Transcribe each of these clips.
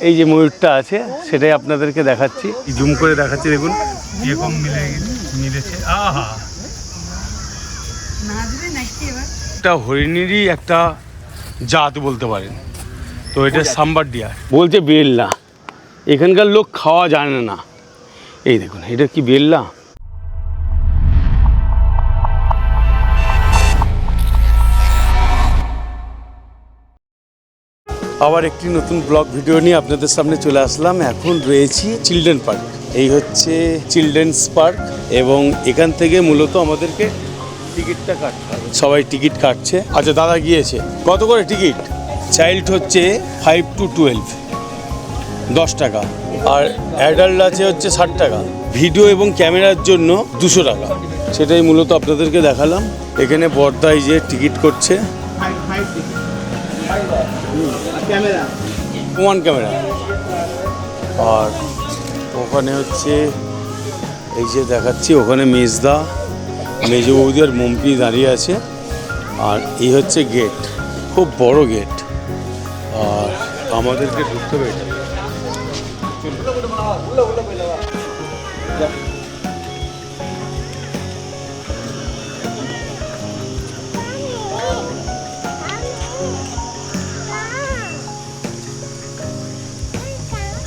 এই যে ময়ূরটা আছে সেটাই আপনাদেরকে দেখাচ্ছি। জুম করে দেখাচ্ছি দেখুন। এরকম মিলে মিলেছে। আহা! একটা হরিণেরই একটা জাত বলতে পারেন। তো এটা সাম্বার ডিয়ার বলছে বেল্লা। এখানকার লোক খাওয়া জানে না। এই দেখুন এটা কি বেল্লা? আবার একটি নতুন ব্লগ ভিডিও নিয়ে আপনাদের সামনে চলে আসলাম। এখন রয়েছি চিলড্রেন পার্ক। এই হচ্ছে চিলড্রেন্স পার্ক এবং এখান থেকে মূলত আমাদেরকে টিকিটটা কাটতে হবে। সবাই টিকিট কাটছে। আচ্ছা দাদা গিয়েছে। কত করে টিকিট? চাইল্ড হচ্ছে ফাইভ টু টুয়েলভ দশ টাকা। আর অ্যাডাল্ট আছে হচ্ছে ষাট টাকা। ভিডিও এবং ক্যামেরার জন্য দুশো টাকা। সেটাই মূলত আপনাদেরকে দেখালাম। এখানে বর্দাই যে টিকিট করছে। One camera. আর ওখানে হচ্ছে এই যে দেখাচ্ছি ওখানে মেজদা মেজো বৌদি আর মম্পি দাঁড়িয়ে আছে। আর এই হচ্ছে গেট খুব বড় গেট আর আমাদেরকে ঢুকতে হবে এটা।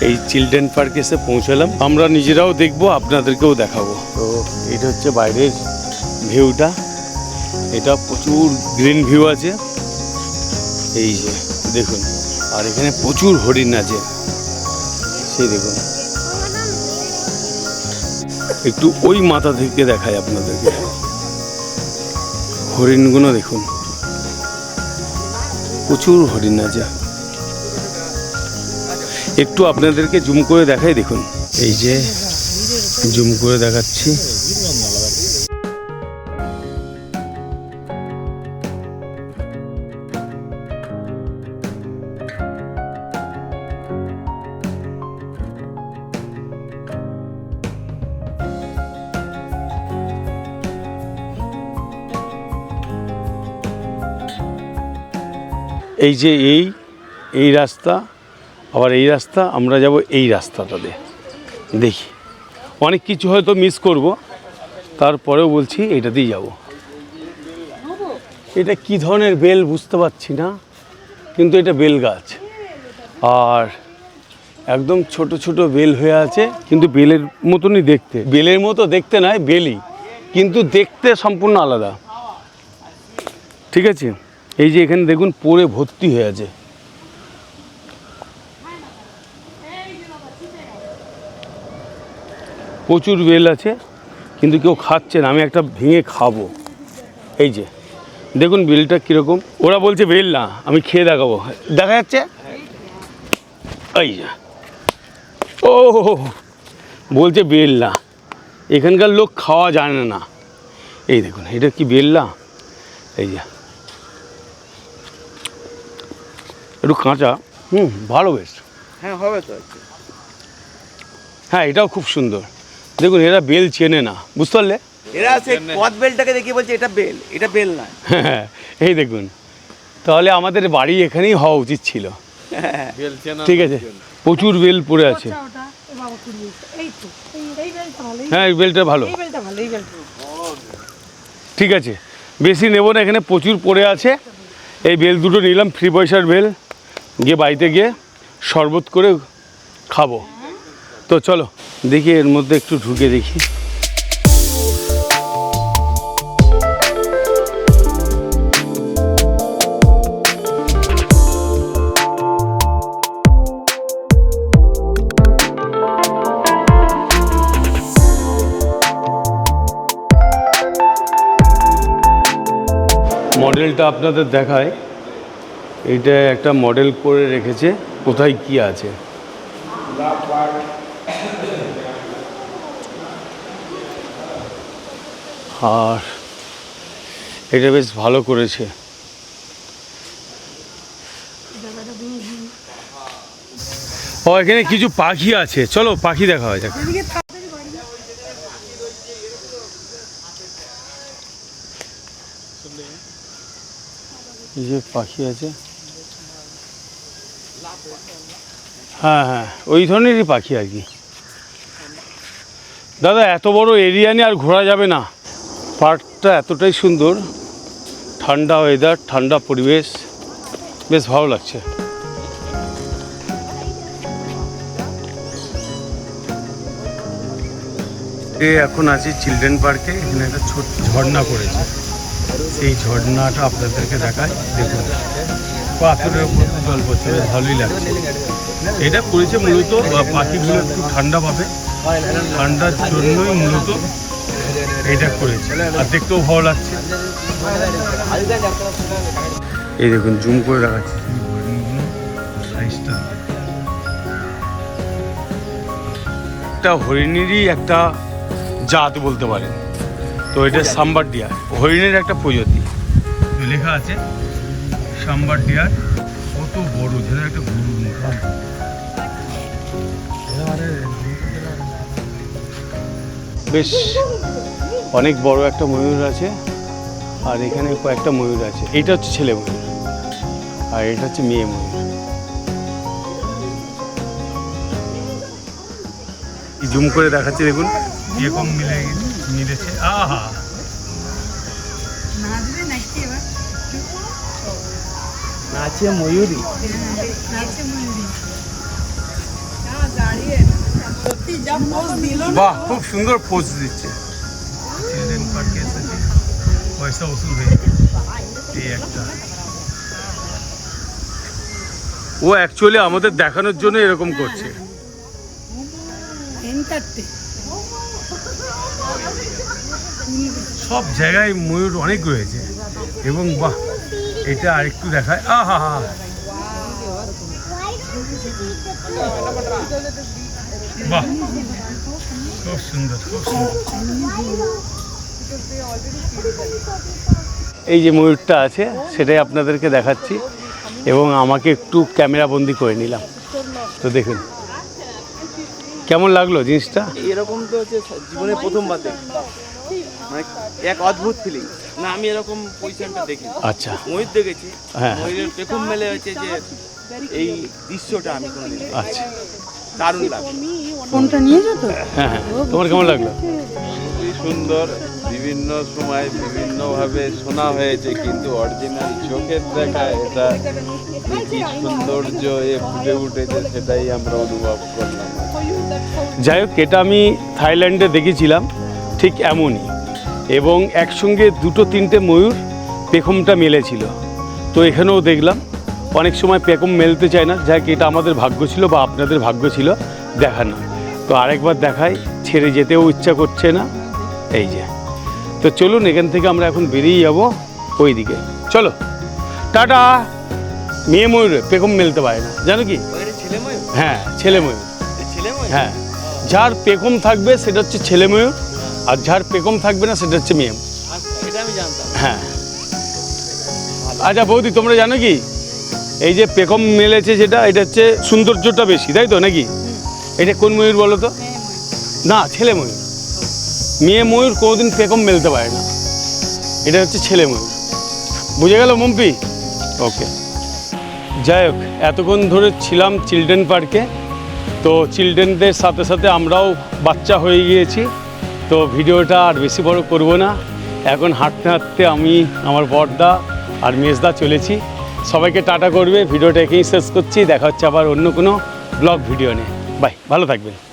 এই চিলড্রেন পার্কে এসে পৌঁছালাম। আমরা নিজেরাও দেখব, আপনাদেরকেও দেখাবো। তো এটা হচ্ছে বাইরের ভিউটা। এটা প্রচুর গ্রিন ভিউ আছে। এই যে, দেখুন। আর এখানে প্রচুর হরিণ আছে। সেই দেখুন। একটু ওই মাথা থেকে দেখায় আপনাদেরকে। হরিণগুলো দেখুন। প্রচুর হরিণ আছে। একটু আপনাদেরকে জুম করে দেখাই দেখুন। এই যে জুম করে দেখাচ্ছি। এই যে এই এই রাস্তা আবার এই রাস্তা, আমরা যাব এই রাস্তাটা দিয়ে। দেখি। অনেক কিছু হয়তো মিস করব। তারপরেও বলছি এইটাতেই যাব। এটা কি ধরনের বেল বুঝতে পারছি না, কিন্তু এটা বেল গাছ। আর একদম ছোট ছোট বেল হয়ে আছে, কিন্তু বেলের মতনই দেখতে। বেলের মতো দেখতে নয়, বেলই। কিন্তু দেখতে সম্পূর্ণ আলাদা। ঠিক আছে? এই যে এখানে দেখুন, পড়ে ভর্তি হয়ে আছে। প্রচুর বেল আছে কিন্তু কেউ খাচ্ছে না আমি একটা ভেঙে খাব। এই যে দেখুন বেলটা কীরকম। ওরা বলছে বেল না আমি খেয়ে দেখাবো। দেখা যাচ্ছে? এই যে ও বলছে বেল না। এখানকার লোক খাওয়া জানে না। এই দেখুন এটা কি বেল না? এই যে একটু কাঁচা। হুম ভালো বেশ। হ্যাঁ হবে তো। হ্যাঁ এটাও খুব সুন্দর। দেখুন এরা বেল চেনে না। বুঝতে পারলে? এরা সেই পথ বেলটাকে দেখে বলছে এটা বেল এটা বেল নয় হ্যাঁ এই দেখুন তাহলে আমাদের বাড়ি এখানেই হওয়া উচিত ছিল। ঠিক আছে প্রচুর বেল পড়ে আছে। ওটা এ বাবা কুড়িয়ে এই তো এই এই বেলটা ভালো এই- হ্যাঁ এই বেলটা ভালো। ঠিক আছে বেশি নেব না এখানে প্রচুর পড়ে আছে। এই বেল দুটো নিলাম ফ্রি পয়সার বেল। গিয়ে বাড়িতে গিয়ে শরবত করে খাব। তো চলো। দেখি, এর মধ্যে একটু ঢুকে দেখি। মডেলটা আপনাদের দেখায়। এটা একটা মডেল করে রেখেছে। কোথায় কি আছে? আর এটা বেশ ভালো করেছে। ও, এখানে কিছু পাখি আছে। চলো, পাখি দেখা হয়, যাক। এই যে পাখি আছে। হ্যাঁ হ্যাঁ ওই ধরনেরই পাখি আর কি। দাদা, এত বড় এরিয়া নিয়ে আর ঘোরা যাবে না। পার্কটা এতটাই সুন্দর। ঠান্ডা ওয়েদার ঠান্ডা পরিবেশ। বেশ ভালো লাগছে। এ এখন আছি চিলড্রেন পার্কে এখানে একটা ছোট ঝর্ণা করেছে সেই ঝর্ণাটা আপনাদেরকে দেখায় দেখুন। পাথরের উপর জল পড়ছে ভালোই লাগছে। এটা করেছে মূলত পাখিগুলো একটু ঠান্ডা পাবে। ঠান্ডার জন্যই মূলত এটা করেছে। আর দেখতেও ভালো লাগছে। এই দেখুন, জুম করে দেখাচ্ছি। একটা হরিণেরই একটা জাত বলতে পারেন। তো এটা সাম্বার ডিয়ার হরিণের একটা প্রজাতি। লেখা আছে। সাম্বার ডিয়ার কত বড় যেন একটা গরুর মতো বেশ অনেক বড় একটা ময়ূর আছে আর এখানে কয়েকটা ময়ূর আছে। এটা হচ্ছে ছেলে ময়ূর আর এটা হচ্ছে মেয়ে ময়ূর। জুম করে দেখাচ্ছি দেখুন এরকম মিলে মিলেছে। আহা! নাচে ময়ূরী। বাহ, খুব সুন্দর পোজ দিচ্ছে। পয়সা ওসুল হয়ে একটা। ও অ্যাকচুয়ালি আমাদের দেখানোর জন্য এরকম করছে। সব জায়গায় ময়ূর অনেক রয়েছে। এবং বাহ এটা আরেকটু দেখায়। আহা হা বাহ খুব সুন্দর খুব সুন্দর। এই যে ময়ূরটা আছে সেটাই আপনাদেরকে দেখাচ্ছি এবং আমাকে একটু ক্যামেরা বন্দি করে নিলাম। তো দেখুন কেমন লাগল জিনিসটা? এরকম তো হচ্ছে জীবনে প্রথমবার দেখি মানে এক অদ্ভুত ফিলিং না আমি এরকম পজিশনটা দেখি আচ্ছা। ময়ূর দেখেছি। হ্যাঁ। ময়ূরের পেখম মেলে হচ্ছে যে এই দৃশ্যটা আমি কোনোদিন আচ্ছা। দারুণ লাগে ফোনটা নিয়ে যেত হ্যাঁ হ্যাঁ। তোমার কেমন লাগল? খুবই সুন্দর বিভিন্ন সময় বিভিন্নভাবে শোনা হয়েছে কিন্তু অরিজিনাল চোখের দেখা এটা কি সৌন্দর্য এ ফুটে উঠেছে সেটাই আমরা অনুভব করলাম। যাই হোক এটা আমি থাইল্যান্ডে দেখেছিলাম। ঠিক এমনই। এবং একসঙ্গে দুটো তিনটে ময়ূর পেখমটা মেলেছিল। তো এখানেও দেখলাম অনেক সময় পেখম মেলতে চায় না যাক এটা আমাদের ভাগ্য ছিল বা আপনাদের ভাগ্য ছিল দেখানো তো আরেকবার দেখাই ছেড়ে যেতেও ইচ্ছা করছে না। এই যে। তো চলুন এখান থেকে আমরা এখন বেরিয়ে যাব ওই দিকে চলো। টাটা! মেয়ে ময়ূরে পেখম মেলতে পারে না জানো কি? হ্যাঁ ছেলে ময়ূর? হ্যাঁ। যার পেখম থাকবে সেটা হচ্ছে ছেলে ময়ূর। আর যার পেকম থাকবে না সেটা হচ্ছে মেয়ে আচ্ছা, হ্যাঁ। আচ্ছা বৌদি তোমরা জানো কি? এই যে পেকম মেলেছে যেটা এটা হচ্ছে সৌন্দর্যটা বেশি তাই তো নাকি? এটা কোন ময়ূর বলো তো? না ছেলে ময়ূর। মেয়ে ময়ূর কোনোদিন পেকম মেলতে পারে না। এটা হচ্ছে ছেলে ময়ূর। বুঝে গেল মম্পি? ওকে। যাই হোক এতক্ষণ ধরে ছিলাম চিলড্রেন পার্কে। তো চিলড্রেনদের সাথে সাথে আমরাও বাচ্চা হয়ে গিয়েছি। তো ভিডিওটা আর বেশি বড় করব না। এখন হাঁটতে হাঁটতে আমি, আমার বর্দা আর মেজদা চলেছি। সবাইকে টাটা করবে, ভিডিওটা একেই শেষ করছি। দেখা হচ্ছে আবার অন্য কোনো ব্লগ ভিডিও নিয়ে। বাই, ভালো থাকবেন।